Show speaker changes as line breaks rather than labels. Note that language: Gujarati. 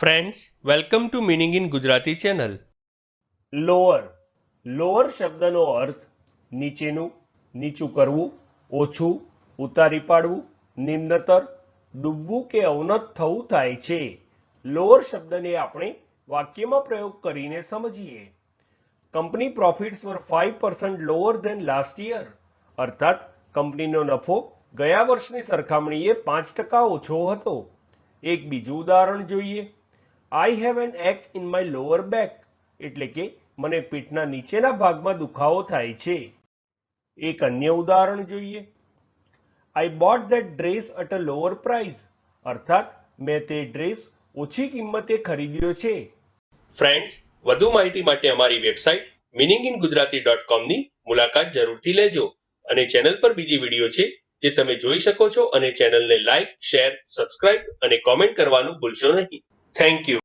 Friends welcome to meaning in Gujarati channel
lower lower શબ્દનો અર્થ નીચેનું, નીચું કરવું, ઓછું, ઉતારી પાડવું, નિમ્નતર, ડૂબવું કે અવનત થવું થાય છે. લોઅર શબ્દને આપણે વાક્યમાં પ્રયોગ કરીને સમજીએ. Company profits were five percent lower than last year અર્થાત કંપનીનો નફો ગયા વર્ષની સરખામણીએ પાંચ ટકા ઓછો હતો. એક બીજું ઉદાહરણ જોઈએ. I have an ache in my lower back એટલે કે મને પીઠના નીચેના ભાગમાં દુખાવો થાય છે. એક અન્ય ઉદાહરણ જોઈએ. I bought that dress at a lower price અર્થાત, મેં તે ડ્રેસ ઓછી કિંમતે ખરીદ્યો છે.
ફ્રેન્ડ્સ વધુ માહિતી માટે અમારી website meaning in Gujarati dot કોમની મુલાકાત જરૂરથી લેજો અને ચેનલ પર બીજી વીડિયો છે જે તમે જોઈ શકો છો અને ચેનલને લાઇક શેર સબસ્ક્રાઇબ અને કોમેન્ટ કરવાનું ભૂલશો નહીં. Thank you